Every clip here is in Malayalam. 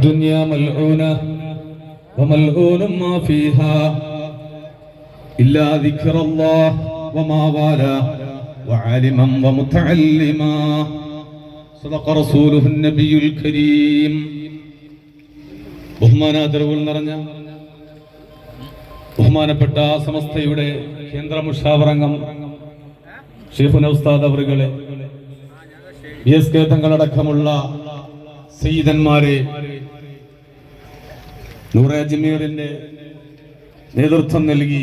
الدنيا ملعونة وملعون ما فيها إلا ذكر الله وما والاه وعالما ومتعلما صدق رسوله النبي الكريم ബഹുമാനാദരവുകൾ നിറഞ്ഞ ബഹുമാനപ്പെട്ട സമസ്തയുടെ കേന്ദ്ര മുഷാവറംഗം ഷെയ്ഖുന ഉസ്താദ് അവറുകളെ ബി എസ് കെ തങ്ങളടക്കമുള്ള സയ്യിദന്മാരെ നൂറെ അജ്മീറിന്റെ നേതൃത്വം നൽകി.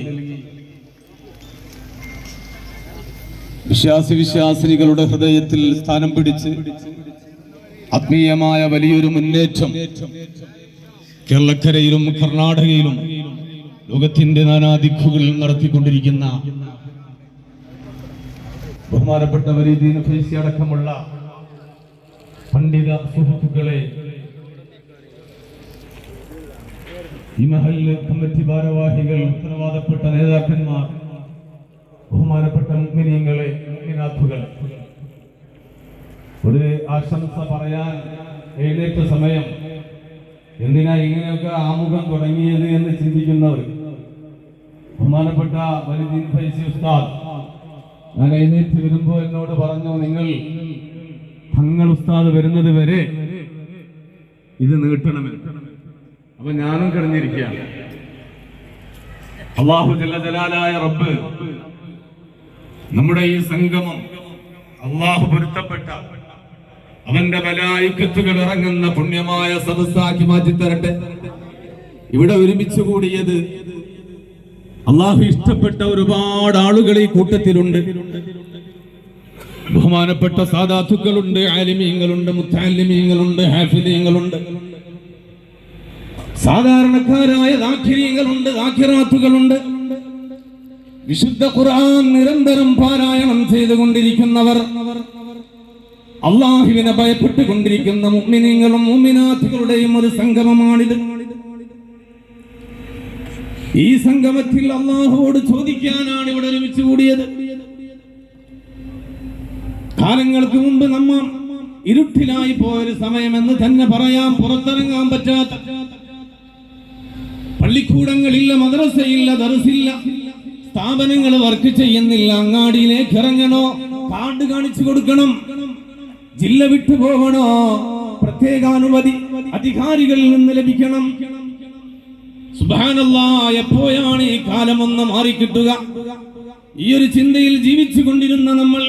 വിശ്വാസി വിശ്വാസിനികളുടെ ഹൃദയത്തിൽ സ്ഥാനം പിടിച്ച് ആത്മീയമായ വലിയൊരു മുന്നേറ്റം കേരളക്കരയിലും കർണാടകയിലും ലോകത്തിന്റെ നാനാദിക്കുകളിൽ നടത്തിക്കൊണ്ടിരിക്കുന്ന ബഹുമാനപ്പെട്ട വരീദീൻ അടക്കമുള്ള പണ്ഡിത സുഹൃത്തുക്കളെ ഈ മഹല്ല് കമ്മിറ്റി ഭാരവാഹികൾ ഉത്തരവാദപ്പെട്ട നേതാക്കന്മാർ ബഹുമാനപ്പെട്ട മുഗ്മിനീങ്ങളെ മുഗ്മിനാഥുകൾ ഒരു ആശംസ പറയാൻ എഴുന്നേറ്റ സമയം എന്തിനാ ഇങ്ങനെയൊക്കെ ആമുഖം തുടങ്ങിയത് എന്ന് ചിന്തിക്കുന്നവർ? ബഹുമാനപ്പെട്ട വലിദീൻ ഫൈസി ഉസ്താദ് ഞാൻ എഴുന്നേറ്റ് വരുമ്പോൾ എന്നോട് പറഞ്ഞു നിങ്ങൾ തങ്ങൾ ഉസ്താദ് വരുന്നത് വരെ ഇത് നീട്ടണമെന്ന് അപ്പൊ ഞാനും കിടഞ്ഞിരിക്കുകയാണ് അള്ളാഹു ജലജലാലായ ജലാലായ റബ്ബ് നമ്മുടെ ഈ സംഗമം അള്ളാഹു പൊരുത്തപ്പെട്ട അവന്റെ ബലായിക്കത്തുകൾ ഇറങ്ങുന്ന പുണ്യമായ സദസ്സാക്കി മാറ്റിത്തരട്ടെ ഇവിടെ ഒരുമിച്ച് കൂടിയത് അള്ളാഹു ഇഷ്ടപ്പെട്ട ഒരുപാട് ആളുകൾ ഈ കൂട്ടത്തിലുണ്ട്. ബഹുമാനപ്പെട്ട സാധാത്തുക്കളുണ്ട് ആലിമീങ്ങളുണ്ട് മുത്താലിമീങ്ങളുണ്ട് ഹാഫിദീങ്ങളുണ്ട്. സാധാരണക്കാരായ ദാഖിരീങ്ങളുണ്ട് ദാഖിറാത്തുകളുണ്ട്. വിശുദ്ധ ഖുർആൻ നിരന്തരം പാരായണം ചെയ്തുകൊണ്ടിരിക്കുന്നവർ അള്ളാഹുവിനെ ഭയപ്പെട്ടുകൊണ്ടിരിക്കുന്ന മുമ്മിനീങ്ങളും മുമ്മിനാഥുകളുടെയും ഒരു സംഗമമാണിത്. ഈ സംഗമത്തിൽ അള്ളാഹുവോട് ചോദിക്കാനാണ് ഇവിടെ ഒരുമിച്ച് കൂടിയത്. കാലങ്ങൾക്ക് മുമ്പ് നമ്മ ഇരുട്ടിലായി പോയൊരു സമയമെന്ന് തന്നെ പറയാം. പുറത്തിറങ്ങാൻ പറ്റാത്ത പള്ളിക്കൂടങ്ങളില്ല മദ്രസയില്ല ദർസില്ല. സ്ഥാപനങ്ങൾ വർക്ക് ചെയ്യുന്നില്ല. അങ്ങാടിയിലേക്ക് ഇറങ്ങണോ? കാർഡ് കാണിച്ചു കൊടുക്കണം. ജില്ല വിട്ടു പോകണോ? പ്രത്യേക അനുമതി അധികാരികളിൽ നിന്ന് ലഭിക്കണം. സുബാനല്ലാ എപ്പോഴാണ് ഈ കാലമൊന്ന് മാറിക്കിട്ടുക? ഈ ഒരു ചിന്തയിൽ ജീവിച്ചു കൊണ്ടിരുന്ന നമ്മൾ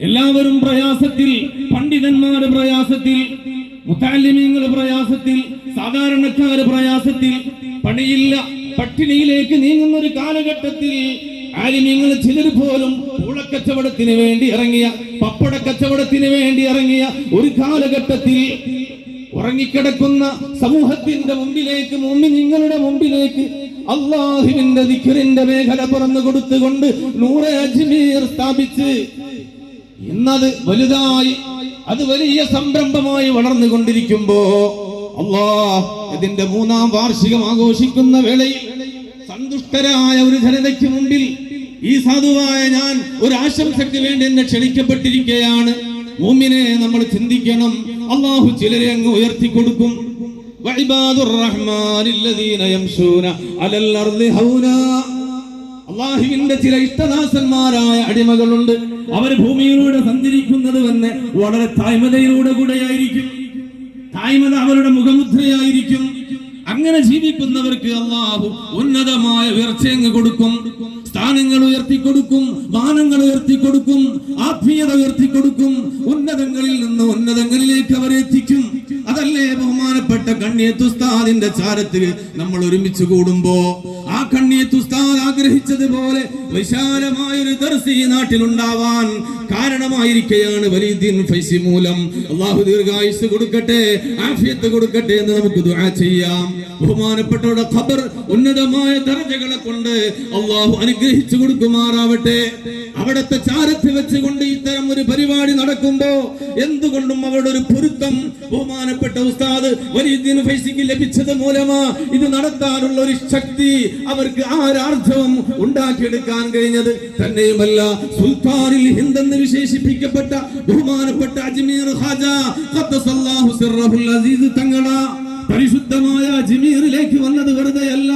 എല്ലാവരും പ്രയാസത്തിൽ പണ്ഡിതന്മാരുടെ പ്രയാസത്തിൽ മുത്താലിമീങ്ങൾ പ്രയാസത്തിൽ സാധാരണക്കാര് പ്രയാസത്തിൽ പണിയില്ല പട്ടിണിയിലേക്ക് നീങ്ങുന്ന ഒരു കാലഘട്ടത്തിൽ ആലിമ്യങ്ങൾ ചിലർ പോലും പൂളക്കച്ചവടത്തിന് വേണ്ടി ഇറങ്ങിയ പപ്പട കച്ചവടത്തിന് വേണ്ടി ഇറങ്ങിയ ഒരു കാലഘട്ടത്തിൽ ഉറങ്ങിക്കിടക്കുന്ന സമൂഹത്തിന്റെ മുമ്പിലേക്ക് നിങ്ങളുടെ മുമ്പിലേക്ക് അള്ളാഹുവിന്റെ ദിഖറിന്റെ മേഖല തുറന്നു കൊടുത്തുകൊണ്ട് നൂറെ അജ്മീർ സ്ഥാപിച്ച് ഇന്നത് വലുതായി അത് വലിയ സംരംഭമായി വളർന്നുകൊണ്ടിരിക്കുമ്പോ അള്ളാ ഇതിന്റെ മൂന്നാം വാർഷികം ആഘോഷിക്കുന്ന വേളയിൽ സന്തുഷ്ടരായ ഒരു ജനതയ്ക്ക് മുമ്പിൽ ഈ സാധുവായ ഞാൻ ഒരു ആശംസയ്ക്ക് വേണ്ടി എന്നെ ക്ഷണിക്കപ്പെട്ടിരിക്കുകയാണ്. മൂമിനെ നമ്മൾ ചിന്തിക്കണം. അള്ളാഹു ചിലരെ അങ്ങ് ഉയർത്തി കൊടുക്കും വഇബാദുർ റഹ്മാനില്ലദീന അള്ളാഹുവിന്റെ ചില ഇഷ്ടദാസന്മാരായ അടിമകളുണ്ട്. അവർ ഭൂമിയിലൂടെ സഞ്ചരിക്കുന്നത് തന്നെ വളരെ തായ്മതയിലൂടെ കൂടെയായിരിക്കും. തായ്മത അവരുടെ മുഖമുദ്രയായിരിക്കും. അങ്ങനെ ജീവിക്കുന്നവർക്ക് അള്ളാഹു ഉന്നതമായ ഉയർച്ചയങ്ങ് കൊടുക്കും. സ്ഥാനങ്ങൾ ഉയർത്തിക്കൊടുക്കും മാനങ്ങൾ ഉയർത്തിക്കൊടുക്കും ആത്മീയത ഉയർത്തിക്കൊടുക്കും ഉന്നതങ്ങളിൽ നിന്ന് ഉന്നതങ്ങളിലേക്ക് അവരെ എത്തിക്കും. അതല്ലേ ബഹുമാനപ്പെട്ട കണ്ണിയത്തുസ്താദിന്റെ ചാരത്തിൽ നമ്മൾ ഒരുമിച്ച് കൂടുമ്പോ? ആ കണ്ണിയത്തുസ്താദ് ആഗ്രഹിച്ചതുപോലെ വിശാലമായ ഒരു ദർശി നാട്ടിലുണ്ടാവാൻ കാരണമായിരിക്കുകയാണ് വലിയദ്ദീൻ ഫൈസി മൂലം. അള്ളാഹു ദീർഘായുസ് കൊടുക്കട്ടെ ആഫിയത്ത് കൊടുക്കട്ടെ എന്ന് നമുക്ക് ദുആ ചെയ്യാം. ബഹുമാനപ്പെട്ടവരുടെ ഖബർ ഉന്നതമായ ദർജകളെ കൊണ്ട് അള്ളാഹു അനുഗ്രഹിച്ചു കൊടുക്കുമാറാവട്ടെ. അവിടത്തെ ചാരത്ത് വെച്ചുകൊണ്ട് ഇത്തരം ഒരു പരിപാടി നടക്കുമ്പോ എന്തുകൊണ്ടും അവരുടെ ഒരു പൊരുത്തം ബഹുമാനപ്പെട്ട ഉസ്താദ് വലിയദ്ദീൻ ഫൈസിക്ക് ലഭിച്ചത് മൂലമാ ഇത് നടത്താനുള്ള ഒരു ശക്തി അവർക്ക് ആരാർജവം ഉണ്ടാക്കിയെടുക്കാൻ കഴിഞ്ഞത് തന്നെയുമല്ല. സുൽത്താനിൽ ഹിന്ദ് എന്ന് വിശേഷിപ്പിക്കപ്പെട്ട ബഹുമാനപ്പെട്ട അജ്മീർ അസീസ് തങ്ങള. പരിശുദ്ധമായ അജ്മീറിലേക്ക് വന്നത് വെറുതെയല്ല.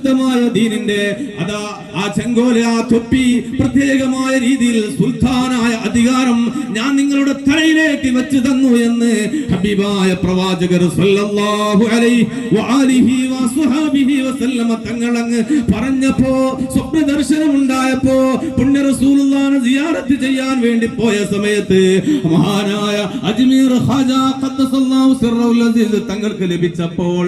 പരിശുദ്ധമായ ദീനിന്റെ അതാ ആ ചെങ്കോല ആ തൊപ്പി പ്രത്യേകമായ രീതിയിൽ സുൽത്താനായ അധികാരം ഞാൻ നിങ്ങളുടെ തലയിലേക്ക് വെച്ച് തന്നു എന്ന് ഹബീബായ പ്രവാചകർ തങ്ങളങ്ങ് പറഞ്ഞപ്പോ സ്വപ്ന ദർശനം ഉണ്ടായപ്പോ പുണ്യ റസൂലുള്ളാഹിനെ സിയാറത്ത് ചെയ്യാൻ വേണ്ടി പോയ സമയത്ത് മഹാനായ അജ്മീർ അസീസ് തങ്ങൾക്ക് ലഭിച്ചപ്പോൾ